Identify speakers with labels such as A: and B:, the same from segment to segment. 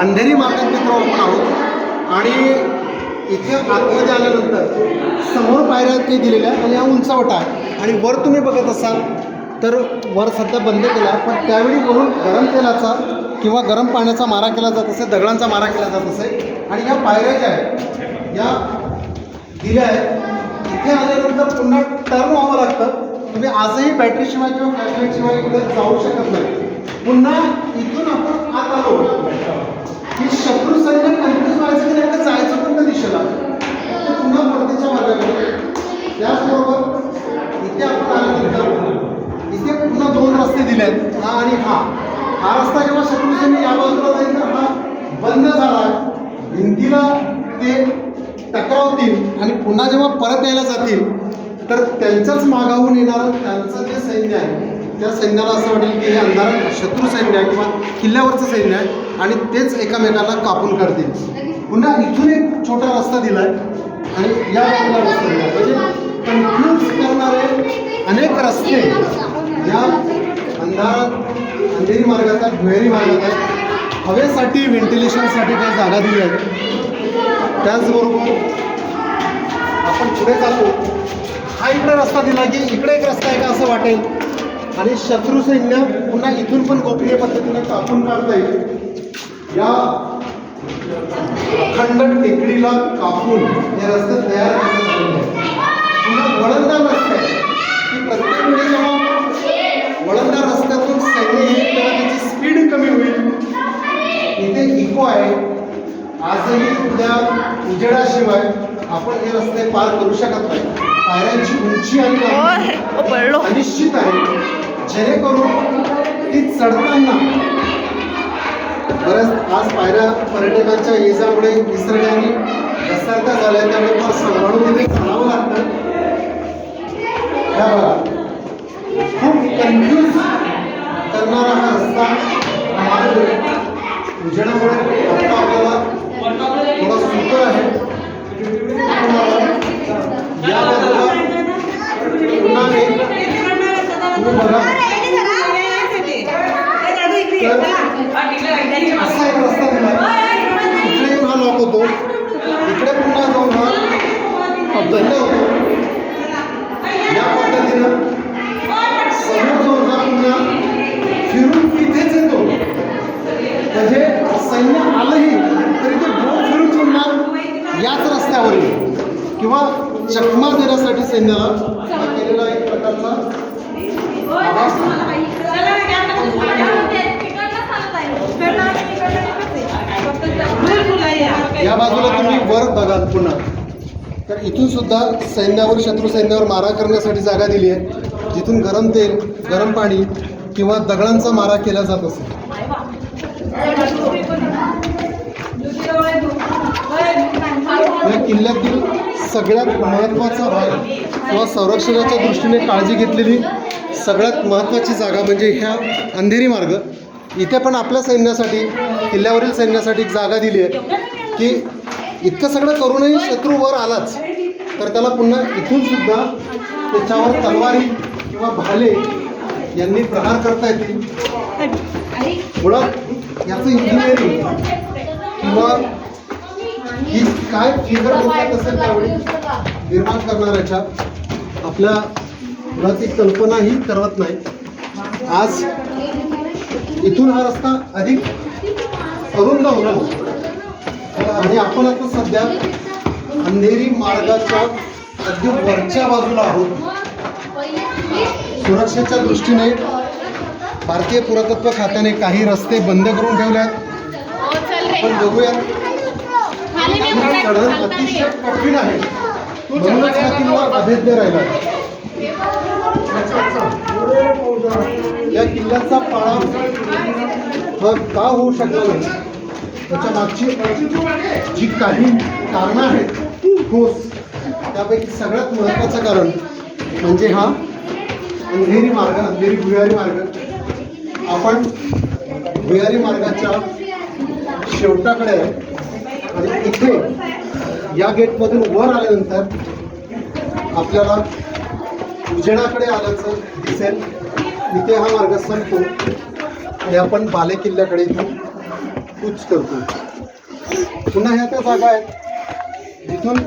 A: अंधेरी मार्गात मित्र आपण आहोत आणि इथे आतमध्ये आल्यानंतर समोर पायऱ्या ते दिलेल्या आहेत. आणि हा उंचावटा आहे आणि वर तुम्ही बघत असाल तर वर सध्या बंद केला आहे. पण त्यावेळी वरून गरम तेलाचा किंवा गरम पाण्याचा मारा केला जात असे दगडांचा मारा केला जात असे. आणि या पायऱ्या ज्या आहेत या दिल्या आहेत इथे आल्यानंतर पुन्हा टर्न व्हावं लागतं. तुम्ही आजही बॅटरीशिवाय किंवा फ्लॅशलाईटशिवाय कुठे जाऊ शकत नाही. पुन्हा इथून आपण आत आलो. दिल्यात. हा आणि हा. हा रस्ता जेव्हा शत्रुसेने या बाजूला जाईल तर हा बंद झाला. आहे भिंतीला ते टकरावतील आणि पुन्हा जेव्हा परत यायला जातील तर त्यांच्याच मागाहून येणारं त्यांचं जे सैन्य आहे त्या सैन्याला असं वाटेल की हे अंधारात शत्रू सैन्य आहे किंवा किल्ल्यावरचं सैन्य आहे आणि तेच एकामेकाला कापून काढतील. पुन्हा इथून एक छोटा रस्ता दिला आहे आणि या बाजूला रस्ता दिला म्हणजे कन्फ्यूज करणारे अनेक रस्ते या अंधारात अंधेरी मार्गात आहेत भुहेरी मार्गात आहेत हवेसाठी व्हेंटिलेशनसाठी काही जागा दिली आहे? त्याचबरोबर आपण पुढे जातो हा इकडे रस्ता दिला की इकडे एक रस्ता आहे का असं वाटेल? आणि शत्रू सैन्य पुन्हा इथून पण गोपनीय पद्धतीने कापून काढता येईल या अखंड टेकडीला कापून हे रस्ते तयार करण्यात आलेले आहेत. पुन्हा वळणदार रस्ते आहेत की प्रत्येक वेळी जेव्हा आपण वळणदार रस्त्यातून सैन्य येईल तेव्हा त्याची स्पीड कमी होईल इथे इको आहे आजही उद्या उजेडाशिवाय आपण हे रस्ते पार करू शकत नाही. पायऱ्यांची उंची आणि
B: पडलो.
A: अनिश्चित आहे. जेणेकरून ती चढताना बऱ्याच आज पायऱ्या पर्यटकांच्या येजामुळे निसर्गाने घसरत्या झाल्या त्यामुळे फार सांभाळून तिथे चालावं लागतं. ह्या बघा. खूप कन्फ्यूज करणारा हा रस्ता हा मार्ग उजेडामुळे आता आपल्याला थोडा सुकर आहे या बाजूला पुन्हा एक तुम्ही बघा असा एक रस्ता दिला इकडे येऊन हा लॉक होतो इकडे पुन्हा जाऊन हा बंद होतो या पद्धतीनं समोर जाऊन हा पुन्हा फिरून तिथेच येतो म्हणजे सैन्य आलंही तरी ते दोन फिरून पुन्हा याच रस्त्यावर किंवा चकमा देण्यासाठी सैन्याला हा केलेला एक प्रकारचा या बाजूला तुम्ही वर बघाल पुन्हा. तर इथून सुद्धा सैन्यावर शत्रू सैन्यावर मारा करण्यासाठी जागा दिली आहे. जिथून गरम तेल गरम पाणी किंवा दगडांचा मारा केला जात असेल. या किल्ल्यातील सगळ्यात महत्त्वाचा भाग किंवा संरक्षणाच्या दृष्टीने काळजी घेतलेली सगळ्यात महत्त्वाची जागा म्हणजे ह्या अंधेरी मार्ग. इथे पण आपल्या सैन्यासाठी किल्ल्यावरील सैन्यासाठी एक जागा दिली आहे की इतकं सगळं करूनही शत्रू वर आलाच तर त्याला पुन्हा इथून सुद्धा त्याच्यावर तलवारी किंवा भाले यांनी प्रहार करता येतील. मुळात याचं इंजिनिअरिंग किंवा ही काय फिगर असेल त्यावेळी निर्माण करणाऱ्याच्या आपल्या मला ती कल्पनाही करत नाही. आज इथून हा रस्ता अधिक अरुंद होणार आणि आपण आता सध्या अंधेरी मार्गाच्या अगदी वरच्या बाजूला आहोत. सुरक्षेच्या दृष्टीने भारतीय पुरातत्व खात्याने काही रस्ते बंद करून ठेवले आहेत. आपण बघूयात चढण अतिशय कठीण आहे. म्हणूनच हा किल्ला अभेद्य राहिला या किल्ल्याचा पाळा हा का होऊ शकला नाही? त्याच्या मागची जी काही कारणं आहेत ठोस त्यापैकी सगळ्यात महत्त्वाचं कारण म्हणजे हा अंधेरी मार्ग अंधेरी भुयारी मार्ग. आपण भुयारी मार्गाच्या शेवटाकडे आहे आणि इथे या गेटमधून वर आल्यानंतर आपल्याला उजेडाकडे आल्याचं दिसेल. इथे हा मार्ग संपतो. आणि आपण बाले किल्ल्याकडे इथून कूच करतो. पुन्हा ह्या त्या जागा आहेत. जिथून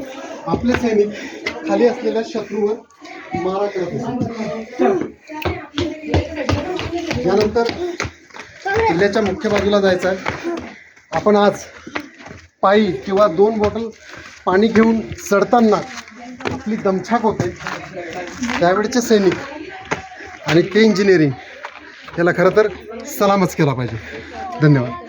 A: आपले सैनिक खाली असलेल्या शत्रूवर मारा करत यानंतर किल्ल्याच्या मुख्य बाजूला जायचं आहे. आपण आज पायी किंवा दोन बॉटल पाणी घेऊन चढताना आपली दमछाक होते. त्यावेळेचे सैनिक आणि के इंजिनिअरिंग याला खरं तर सलामच केला पाहिजे. धन्यवाद.